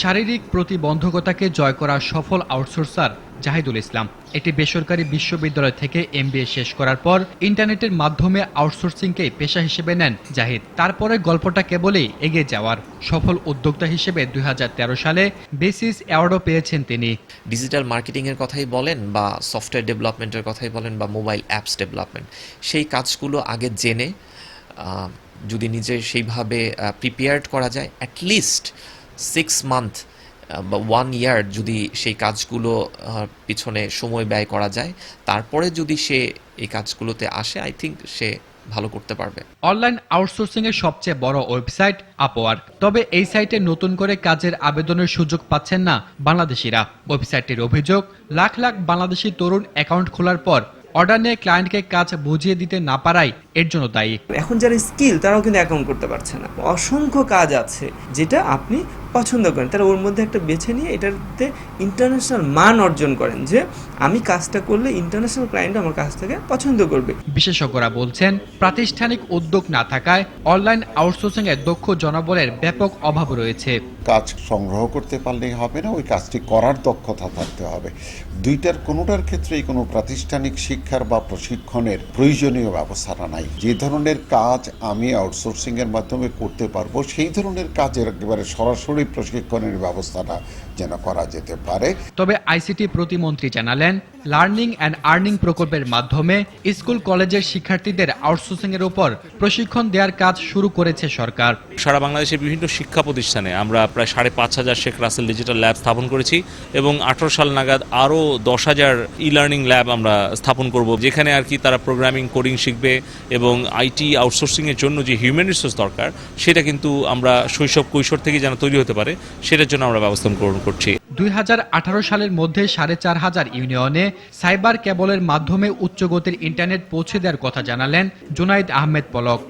শারীরিক প্রতিবন্ধকতাকে জয় করা সফল আউটসোর্সার জাহিদুল ইসলাম। একটি বেসরকারি বিশ্ববিদ্যালয় থেকে এমবিএ শেষ করার পর ইন্টারনেটের মাধ্যমে আউটসোর্সিংকে পেশা হিসেবে নেন জাহিদ। তারপরে গল্পটা কেবলই এগিয়ে যাওয়ার সফল উদ্যোক্তা হিসেবে দু হাজার তেরো সালে বেসিস অ্যাওয়ার্ডও পেয়েছেন তিনি। ডিজিটাল মার্কেটিংয়ের কথাই বলেন বা সফটওয়্যার ডেভেলপমেন্টের কথাই বলেন বা মোবাইল অ্যাপস ডেভেলপমেন্ট, সেই কাজগুলো আগে জেনে যদি নিজে সেইভাবে প্রিপেয়ার্ড করা যায় অ্যাটলিস্ট সিক্স মান্থ বা ওয়ান ইয়ার যদি সেই কাজগুলো পিছনে সময় ব্যয় করা যায় তারপরে যদি সে এই কাজগুলোতে আসে আই থিঙ্ক সে ভালো করতে পারবে। অনলাইন আউটসোর্সিং এর সবচেয়ে বড় ওয়েবসাইট আপওয়ার্ক তবে এই সাইটে নতুন করে কাজের আবেদনের সুযোগ পাচ্ছেন না বাংলাদেশিরা। ওয়েবসাইটটির অভিযোগ লাখ লাখ বাংলাদেশি তরুণ অ্যাকাউন্ট খোলার পর অর্ডার নিয়ে ক্লায়েন্টকে কাজ বুঝিয়ে দিতে না পারাই এর জন্য দায়ী। এখন যারা স্কিল তারাও কিন্তু অ্যাকাউন্ট করতে পারছে না। অসংখ্য কাজ আছে যেটা আপনি পছন্দ করেন। তারা ওর মধ্যে একটা বেছে নিয়ে এটাতে ইন্টারন্যাশনাল মান অর্জন করেন যে আমি কাজটা করলে ইন্টারন্যাশনাল ক্লায়েন্ট আমার কাছ থেকে পছন্দ করবে। বিশেষজ্ঞরা বলছেন প্রাতিষ্ঠানিক উদ্যোগ না থাকায় অনলাইন আউটসোর্সিং এ দক্ষ জনবলের ব্যাপক অভাব রয়েছে। কাজ সংগ্রহ করতে পারলেই হবে না ওই কাজটি করার দক্ষতা থাকতে হবে। দুইটার কোনোটার ক্ষেত্রেই কোনো প্রাতিষ্ঠানিক শিক্ষার বা প্রশিক্ষণের প্রয়োজনীয় ব্যবস্থাটা নাই। যে ধরনের কাজ আমি আউটসোর্সিং এর মাধ্যমে করতে পারব সেই ধরনের কাজের একেবারে সরাসরি প্রশিক্ষণের ব্যবস্থাটা যেন করা যেতে পারে। তবে আইসিটি প্রতিমন্ত্রী জানালেন লার্নিং অ্যান্ড আর্নিং প্রকল্পের মাধ্যমে স্কুল, কলেজের শিক্ষার্থীদের আউটসোর্সিং এর উপর প্রশিক্ষণ দেওয়ার কাজ শুরু করেছে সরকার। সারা বাংলাদেশের বিভিন্ন শিক্ষা প্রতিষ্ঠানে আমরা প্রায় সাড়ে পাঁচ হাজার শেখ রাসেল ডিজিটাল ল্যাব স্থাপন করেছি এবং আঠারো সাল নাগাদ আরও দশ হাজার ই লার্নিং ল্যাব আমরা স্থাপন করব, যেখানে আর কি তারা প্রোগ্রামিং, কোডিং শিখবে এবং আইটি আউটসোর্সিংয়ের জন্য যে হিউম্যান রিসোর্স দরকার, সেটা কিন্তু আমরা শৈশব কৈশোর থেকে যেন তৈরি হতে পারে, সেটার জন্য আমরা ব্যবস্থা গ্রহণ করছি। দুই হাজার আঠারো সালের মধ্যে সাড়ে চার হাজার ইউনিয়নে সাইবার কেবলের মাধ্যমে উচ্চগতির ইন্টারনেট পৌঁছে দেওয়ার কথা জানালেন জুনাইদ আহমেদ পলক।